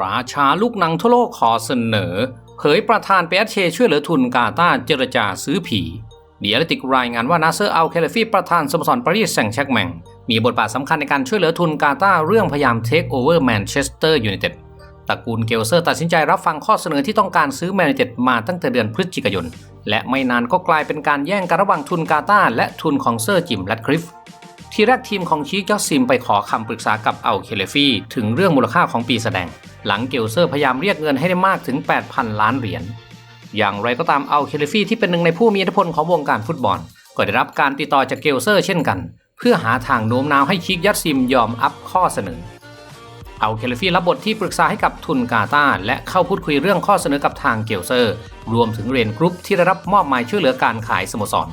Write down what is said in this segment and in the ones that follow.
ราชาลูกหนังทั่วโลกขอเสนอ เผยประธานเปเชช่วยเหลือทุนกาตาเจรจาซื้อผี เดียร์ติกรายงานว่านาเซอร์อัลเคลฟีประธานสโมสรปารีสแซงต์แชร์กแมงมีบทบาทสำคัญในการช่วยเหลือทุนกาตาเรื่องพยายามเทคโอเวอร์แมนเชสเตอร์ยูไนเต็ดตระกูลเกลเซอร์ตัดสินใจรับฟังข้อเสนอที่ต้องการซื้อแมนยูไนเต็ดมาตั้งแต่เดือนพฤศจิกายน และไม่นานก็กลายเป็นการแย่งกันระหว่างทุนกาตาและทุนของเซอร์จิมแรดคลิฟ ทีแรกทีมของชีคยอดซิมไปขอคำปรึกษากับอัลเคเลฟี่ถึงเรื่องมูลค่าของปีแสดง หลังเกลเซอร์พยายามเรียกเงินให้ได้มากถึง 8,000 ล้านเหรียญ อย่างไรก็ตามอัลเคเลฟี่ที่เป็นหนึ่งในผู้มีอิทธิพลของวงการฟุตบอล ก็ได้รับการติดต่อจากเกลเซอร์เช่นกัน เพื่อหาทางโน้มน้าวให้ชิกยัดซิมยอมอัพข้อเสนออัลเคเลฟี่รับบทที่ปรึกษาให้กับทุนกาตาและเข้าพูดคุยเรื่องข้อเสนอกับทางเกลเซอร์ รวมถึงเรนกรุ๊ปที่ได้รับมอบหมายช่วยเหลือการขายสโมสร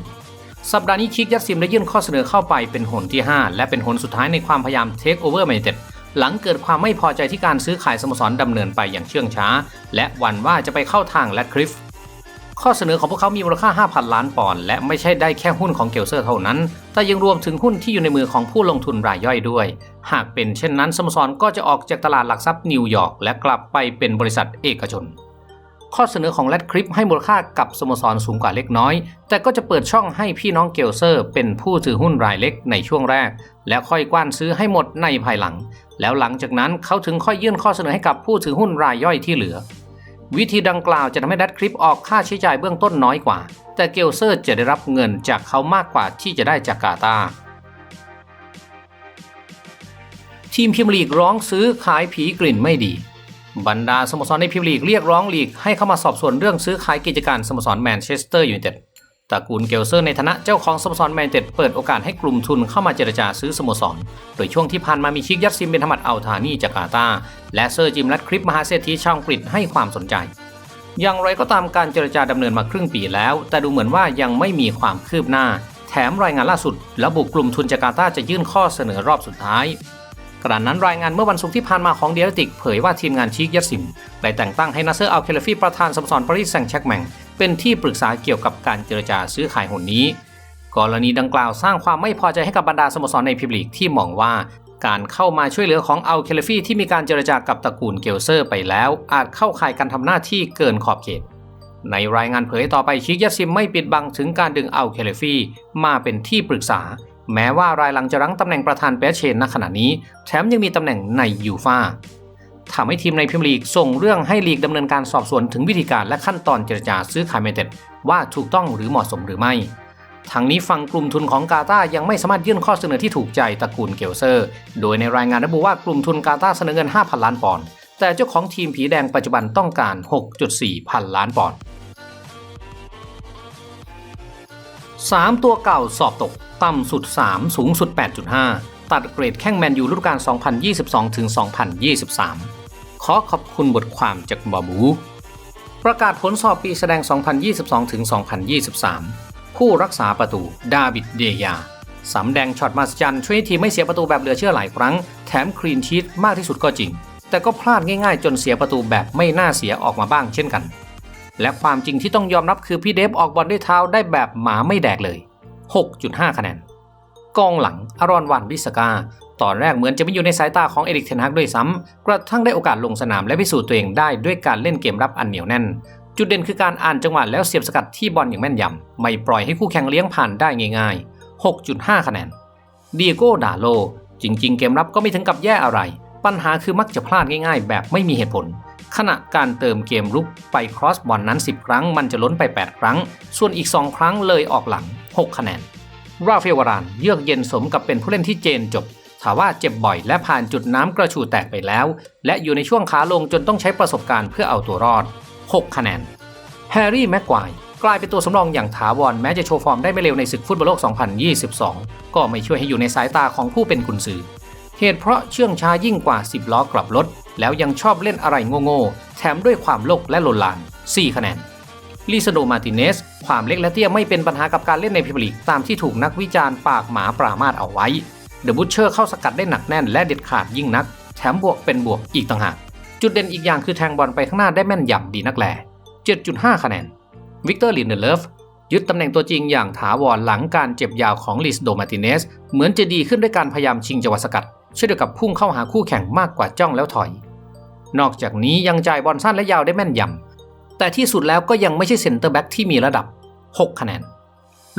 สัปดาห์นี้ชิกยัดซิมได้ยื่นข้อเสนอเข้าไปเป็นหนที่ 5 และเป็นหนสุดท้ายในความพยายามเทคโอเวอร์แมนเต็ดหลังเกิดความไม่พอใจที่การซื้อขายสโมสรดำเนินไปอย่างเชื่องช้า และหวั่นว่าจะไปเข้าทางแลดคริฟ ข้อเสนอของพวกเขามีมูลค่า 5,000 ล้านปอนด์และไม่ใช่ได้แค่หุ้นของเกลเซอร์เท่านั้น แต่ยังรวมถึงหุ้นที่อยู่ในมือของผู้ลงทุนรายย่อยด้วย หากเป็นเช่นนั้นสโมสรก็จะออกจากตลาดหลักทรัพย์นิวยอร์กและกลับไปเป็นบริษัทเอกชน ข้อเสนอของแรดคลิปให้มูลค่ากับสโมสรสูงกว่าเล็กน้อย แต่ก็จะเปิดช่องให้พี่น้องเกลเซอร์เป็นผู้ถือหุ้นรายเล็กในช่วงแรก และค่อยกว้านซื้อให้หมดในภายหลัง แล้วหลังจากนั้นเขาถึงค่อยยื่นข้อเสนอให้กับผู้ถือหุ้นรายย่อยที่เหลือ วิธีดังกล่าวจะทำให้แรดคลิปออกค่าใช้จ่ายเบื้องต้นน้อยกว่า แต่เกลเซอร์จะได้รับเงินจากเขามากกว่าที่จะได้จากกาตาทีมพิมลีกร้องซื้อขายผีกลิ่นไม่ดี บรรดาสโมสรในพรีเมียร์ลีกเรียกร้องลีกให้เข้ามาสอบสวนเรื่องซื้อขายกิจการสโมสรแมนเชสเตอร์ยูไนเต็ดตระกูลเกลเซอร์ในฐานะเจ้าของสโมสรแมนเชสเตอร์เปิดโอกาสให้กลุ่มทุนเข้ามาเจรจาซื้อสโมสร โดยช่วงที่ผ่านมามีชิกยัดซิมเบนธมัดอัลทานีจากกาตา และเซอร์จิมรัดคลิปมหาเศรษฐีชาวอังกฤษให้ความสนใจ อย่างไรก็ตามการเจรจาดำเนินมาครึ่งปีแล้ว แต่ดูเหมือนว่ายังไม่มีความคืบหน้า แถมรายงานล่าสุดระบุกลุ่มทุนจากาตาจะยื่นข้อเสนอรอบสุดท้าย กระนั้นรายงานเมื่อวันศุกร์ที่ผ่านมาของเดียร์ติกเผยว่าทีมงานชีกยัดซิมได้แต่งตั้งให้นาเซอร์อัลเคลฟีประธานสโมสรปารีสแซงต์แชกแมงเป็นที่ปรึกษาเกี่ยวกับการเจรจาซื้อขายหุนนี้ กรณีดังกล่าวสร้างความไม่พอใจให้กับบรรดาสโมสรในพรีเมียร์ลีกที่มองว่าการเข้ามาช่วยเหลือของอัลเคลฟีที่มีการเจรจากับตระกูลเกลเซอร์ไปแล้ว อาจเข้าข่ายการทำหน้าที่เกินขอบเขต ในรายงานเผยต่อไปชิกยัสซิมไม่ปิดบังถึงการดึงอัลเคลฟีมาเป็นที่ปรึกษา แม้ว่ารายหลังจะรั้งตำแหน่งประธานเปเชนณขณะนี้ แถมยังมีตำแหน่งในยูฟาทำให้ทีมในพรีเมียร์ลีกส่งเรื่องให้ลีกดำเนินการสอบสวนถึงวิธีการและขั้นตอนเจรจาซื้อขายเมเต็ดว่าถูกต้องหรือเหมาะสมหรือไม่ทั้งนี้ฝั่งกลุ่มทุนของกาตาร์ยังไม่สามารถยื่นข้อเสนอที่ถูกใจตระกูลเกลเซอร์ โดยในรายงานระบุว่ากลุ่มทุนกาตาร์เสนอเงิน 5,000 ล้านปอนด์ แต่เจ้าของทีมผีแดงปัจจุบันต้องการ 6.4 พันล้านปอนด์ 3 ตัวเก่าสอบตก ต่ำสุด 3 สูงสุด 8.5 ตัดเกรดแข้งแมนยูฤดูกาล 2022ถึง2023 ขอขอบคุณบทความจากบอบู ประกาศผลสอบปีแสดง 2022ถึง2023 ผู้รักษาประตูดาวิดเดียสำแดงช็อตมาสจันช่วยทีมไม่เสียประตูแบบเหลือเชื่อหลายครั้ง แถมคลีนชีตมากที่สุดก็จริง แต่ก็พลาดง่ายๆ จนเสียประตูแบบไม่น่าเสียออกมาบ้างเช่นกัน และความจริงที่ต้องยอมรับคือพี่เดฟออกบอลด้วยเท้าได้แบบหมาไม่แดกเลย 6.5 คะแนน กองหลังอารอนวันวิสกา ตอนแรกเหมือนจะไม่อยู่ในสายตาของเอริกเทนฮักด้วยซ้ำ กระทั่งได้โอกาสลงสนามและพิสูจน์ตัวเองได้ด้วยการเล่นเกมรับอันเหนียวแน่น จุดเด่นคือการอ่านจังหวะแล้วเสียบสกัดที่บอลอย่างแม่นยำ ไม่ปล่อยให้คู่แข่งเลี้ยงผ่านได้ง่าย ๆ 6.5 คะแนนเดียโก้ดาโล จริง ๆ เกมรับก็ไม่ถึงกับแย่อะไร ปัญหาคือมักจะพลาดง่าย ๆ แบบไม่มีเหตุผล ขณะการเติมเกมรุกไปครอสบอลนั้น 10 ครั้ง มันจะล้นไป 8 ครั้ง ส่วนอีก 2 ครั้งเลยออกหลัง 6 คะแนน ราฟาเอลวารานเยือกเย็นสมกับเป็นผู้เล่นที่เจนจบถาว่าเจ็บบ่อยและผ่านจุดน้ำกระชูแตกไปแล้ว และอยู่ในช่วงขาลงจนต้องใช้ประสบการณ์เพื่อเอาตัวรอด 6 คะแนน แฮร์รี่แม็กควายกลายเป็นตัวสำรองอย่างถาวรแม้จะโชว์ฟอร์มได้ไม่เร็วในศึกฟุตบอลโลก 2022 ก็ไม่ช่วยให้อยู่ในสายตาของผู้เป็นกุนซือ เหตุเพราะเชื่องช้ายิ่งกว่า 10 ล้อกลับรถ แล้วยังชอบเล่นอะไรโง่ๆ แถมด้วยความโลกและโลนลาน 4 คะแนนลิซาโดมาติเนส ความเล็กและเตี้ยไม่เป็นปัญหากับการเล่นในพรีเมียร์ลีกตามที่ถูกนักวิจารณ์ปากหมาปรามาสเอาไว้ เดอะบูชเชอร์เข้าสกัดได้หนักแน่นและเด็ดขาดยิ่งนัก แถมบวกเป็นบวกอีกต่างหาก จุดเด่นอีกอย่างคือแทงบอลไปข้างหน้าได้แม่นยำดีนักแล7.5 คะแนน วิกเตอร์ลินเดเลฟยึดตำแหน่งตัวจริงอย่างถาวรหลังการเจ็บยาวของลิสโดมาติเนส เหมือนจะดีขึ้นด้วยการพยายามชิงจังหวะสกัด เช่นเดียวกับพุ่งเข้าหาคู่แข่งมากกว่าจ้องแล้วถอย นอกจากนี้ยังจ่ายบอลสั้นและยาวได้แม่นยำ แต่ที่สุดแล้วก็ยังไม่ใช่เซ็นเตอร์แบ็กที่มีระดับ 6 คะแนน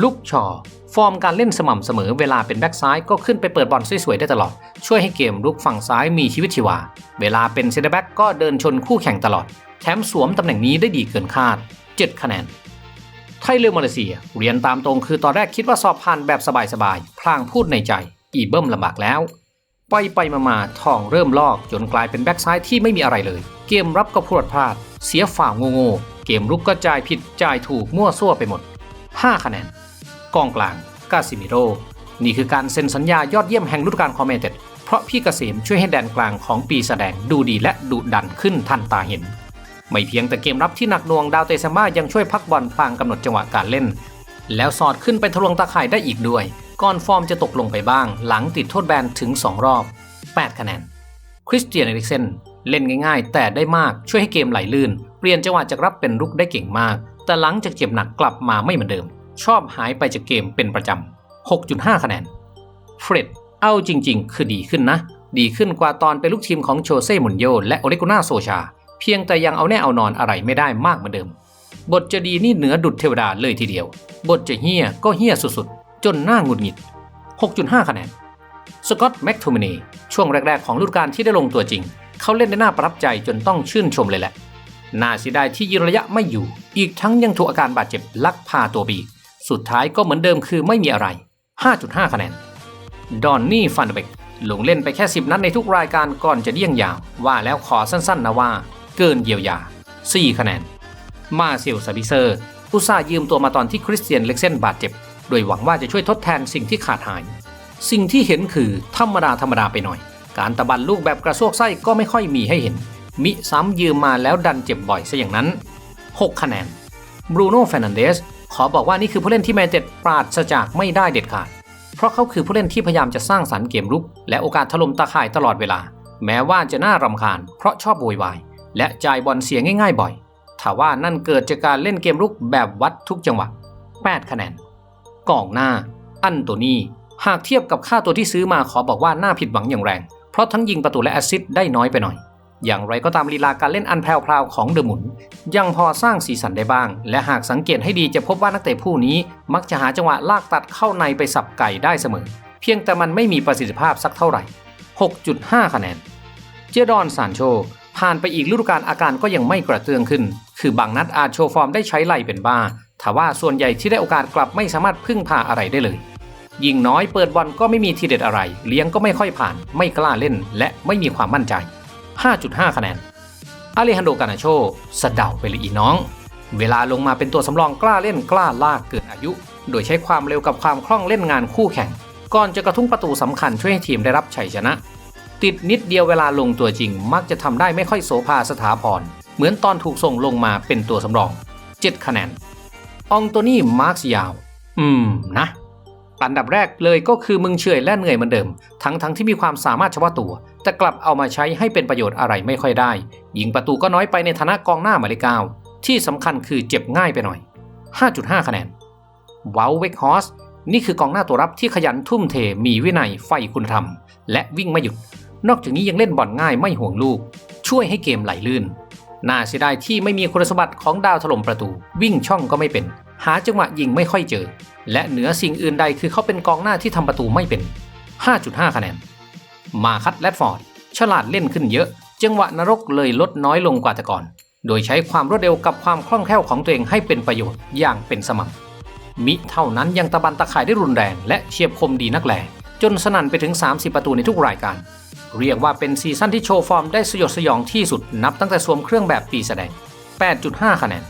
ลูกชอ ฟอร์มการเล่นสม่ำเสมอเวลาเป็นแบ็กซ้ายก็ขึ้นไปเปิดบอลสวยๆได้ตลอด ช่วยให้เกมลุกฝั่งซ้ายมีชีวิตชีวา เวลาเป็นเซ็นเตอร์แบ็กก็เดินชนคู่แข่งตลอด แถมสวมตำแหน่งนี้ได้ดีเกินคาด 7 คะแนนไทยเรือมาเลเซีย เรียนตามตรงคือตอนแรกคิดว่าสอบผ่านแบบสบายๆ พลางพูดในใจ อีเบิ้มลำบากแล้ว ไปไปมามาทองเริ่มลอกจนกลายเป็นแบ็กซ้ายที่ไม่มีอะไรเลย เกมรับก็พรวดพลาด เสียฝ่าโง่ๆเกมรุกก็จ่ายผิดจ่ายถูกมั่วซั่วไปหมด 5 คะแนน กองกลางกาซิมิโรนี่คือการเซ็นสัญญายอดเยี่ยมแห่งฤดูกาลคอมเมเต็ดเพราะพี่เกษมช่วยให้แดนกลางของปีแสดงดูดีและดุดันขึ้นทันตาเห็น ไม่เพียงแต่เกมรับที่หนักหน่วงดาวเตซาม่ายังช่วยพักบอลพลางกำหนดจังหวะการเล่น แล้วสอดขึ้นไปทะลวงตาข่ายได้อีกด้วย ก่อนฟอร์มจะตกลงไปบ้าง หลังติดโทษแบนถึง 2 รอบ 8 คะแนน คริสเตียนเอริกเซนเล่นง่าย ๆ แต่ได้มากช่วยให้เกมไหลลื่น เปลี่ยนจังหวะจากรับเป็นรุกได้เก่งมาก แต่หลังจากเจ็บหนักกลับมาไม่เหมือนเดิม ชอบหายไปจากเกมเป็นประจำ 6.5 คะแนน เฟร็ดเอาจริง ๆ คือดีขึ้นนะ ดีขึ้นกว่าตอนเป็นลูกทีมของโชเซ่มุนโยและโอเลกุน่าโซชา เพียงแต่ยังเอาแน่เอานอนอะไรไม่ได้มากเหมือนเดิม บทจะดีนี่เหนือดุดเทวดาเลยทีเดียว บทจะเฮี้ยก็เฮี้ยสุดๆ จนหน้าหงุดหงิด 6.5 คะแนน สกอตต์แม็กโทมินีช่วงแรก ๆ ของฤดูกาลที่ได้ลงตัวจริง เขาเล่นได้น่าประทับใจจนต้องชื่นชมเลยแหละ น่าเสียดายที่ยืนระยะไม่อยู่ อีกทั้งยังถูกอาการบาดเจ็บลักพาตัวบี สุดท้ายก็เหมือนเดิมคือไม่มีอะไร 5.5 คะแนน ดอนนี่ฟันเบกลงเล่นไปแค่ 10 นัดในทุกรายการก่อนจะเดี่ยงยาว ว่าแล้วขอสั้นๆนะว่า เกินเยียวยา 4 คะแนน มาเซลซาบิเซอร์อุตส่าห์ยืมตัวมาตอนที่คริสเตียนเล็กเซนบาดเจ็บ โดยหวังว่าจะช่วยทดแทนสิ่งที่ขาดหาย สิ่งที่เห็นคือธรรมดาธรรมดาไปหน่อย การตะบันลูกแบบกระซวกไส้ก็ไม่ค่อยมีให้เห็น มิซ้ำยืมมาแล้วดันเจ็บบ่อยซะอย่างนั้น 6 คะแนนบรูโน่เฟนันเดสขอบอกว่านี่คือผู้เล่นที่แมนเต็ดปราศจากไม่ได้เด็ดขาด เพราะเขาคือผู้เล่นที่พยายามจะสร้างสรรค์เกมรุก และโอกาสถล่มตาข่ายตลอดเวลา แม้ว่าจะน่ารำคาญ เพราะชอบโวยวาย และจ่ายบอลเสียง่าย ๆ บ่อยถ้าว่านั่นเกิดจากการเล่นเกมรุกแบบวัดทุกจังหวะ 8 คะแนน กองหน้า อันโตนีหากเทียบกับค่าตัวที่ซื้อมาขอบอกว่าน่าผิดหวังอย่างแรง เพราะทั้งยิงประตูและแอสซิสต์ได้น้อยไปหน่อย อย่างไรก็ตามลีลาการเล่นอันแพรวๆของเดอะหมุน ยังพอสร้างสีสันได้บ้าง และหากสังเกตให้ดีจะพบว่านักเตะผู้นี้ มักจะหาจังหวะลากตัดเข้าในไปสับไก่ได้เสมอ เพียงแต่มันไม่มีประสิทธิภาพสักเท่าไหร่ 6.5 คะแนน เจดอนซานโชผ่านไปอีกฤดูกาลอาการก็ยังไม่กระเตื้องขึ้น คือบางนัดอาจโชว์ฟอร์มได้ใช้ไหลเป็นบ้า ทว่าส่วนใหญ่ที่ได้โอกาสกลับไม่สามารถพึ่งพาอะไรได้เลย ยิงน้อยเปิดบอลก็ไม่มีทีเด็ดอะไร เลี้ยงก็ไม่ค่อยผ่าน ไม่กล้าเล่น และไม่มีความมั่นใจ 5.5 คะแนนอาเลฮันโดกานาโชสะเดาไปเลยอีน้อง เวลาลงมาเป็นตัวสำรองกล้าเล่นกล้าลากเกินอายุ โดยใช้ความเร็วกับความคล่องเล่นงานคู่แข่ง ก่อนจะกระทุ้งประตูสำคัญช่วยให้ทีมได้รับชัยชนะ ติดนิดเดียวเวลาลงตัวจริง มักจะทำได้ไม่ค่อยโสภาสถาพร เหมือนตอนถูกส่งลงมาเป็นตัวสำรอง 7 คะแนน อองโตนี่มาร์คยาว อืมนะ อันดับแรกเลยก็คือมึงเฉอยและเหนื่อยเหมือนเดิม ทั้งทั้งที่มีความสามารถเฉพาะตัว แต่กลับเอามาใช้ให้เป็นประโยชน์อะไรไม่ค่อยได้ ยิงประตูก็น้อยไปในฐานะกองหน้าหมายเลขเก้าที่สำคัญคือเจ็บง่ายไปหน่อย 5.5 คะแนนวาลเวกฮอสนี่คือกองหน้าตัวรับที่ขยันทุ่มเทมีวินัยไฟคุณธรรม และวิ่งไม่หยุด นอกจากนี้ยังเล่นบอลง่ายไม่ห่วงลูก ช่วยให้เกมไหลลื่น น่าเสียดายที่ไม่มีคุณสมบัติของดาวถล่มประตู วิ่งช่องก็ไม่เป็น หาจังหวะยิงไม่ค่อยเจอ และเหนือสิ่งอื่นใดคือเขาเป็นกองหน้าที่ทำประตูไม่เป็น 5.5 คะแนน มาคัตแรดฟอร์ด ฉลาดเล่นขึ้นเยอะ จังหวะนรกเลยลดน้อยลงกว่าแต่ก่อน โดยใช้ความรวดเร็วกับความคล่องแคล่วของตัวเองให้เป็นประโยชน์อย่างเป็นสม่ำมิเท่านั้นยังตะบันตะข่ายได้รุนแรงและเฉียบคมดีนักแหลจนสนั่นไปถึง 30 ประตูในทุกรายการ เรียกว่าเป็นซีซั่นที่โชว์ฟอร์มได้สยดสยองที่สุดนับตั้งแต่สวมเครื่องแบบปีแสดง 8.5 คะแนน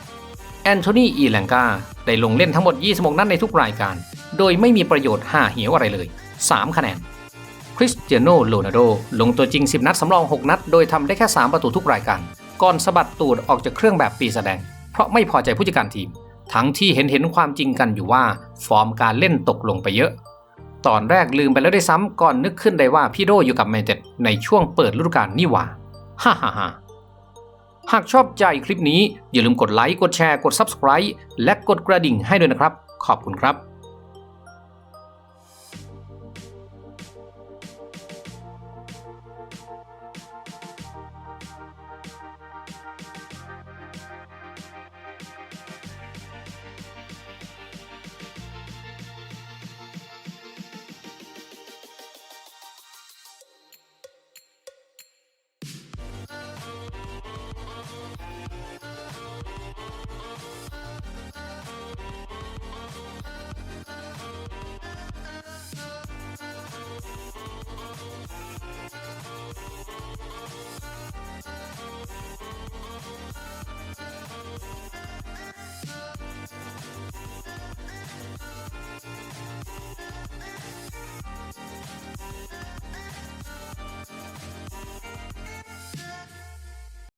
แอนโทนี อีแลงกา ได้ลงเล่นทั้งหมด 26 นัดในทุกรายการ โดยไม่มีประโยชน์ห่าเหี่ยวอะไรเลย 3 คะแนน คริสเตียโนโรนัลโด ลงตัวจริง 10 นัดสำรอง 6 นัด โดยทำได้แค่ 3 ประตูทุกรายการ ก่อนสะบัดตูดออกจากเครื่องแบบปีแสดง เพราะไม่พอใจผู้จัดการทีม ทั้งที่เห็นเห็นความจริงกันอยู่ว่า ฟอร์มการเล่นตกลงไปเยอะ ตอนแรกลืมไปแล้วได้ซ้ำก่อนนึกขึ้นได้ว่าพี่โดอยู่กับแมนเต็ดในช่วงเปิดฤดูกาลนี่หว่าฮ่าฮ่าฮ่าหากชอบใจคลิปนี้อย่าลืมกดไลค์ กดแชร์ กด Subscribe และกดกระดิ่งให้ด้วยนะครับ ขอบคุณครับ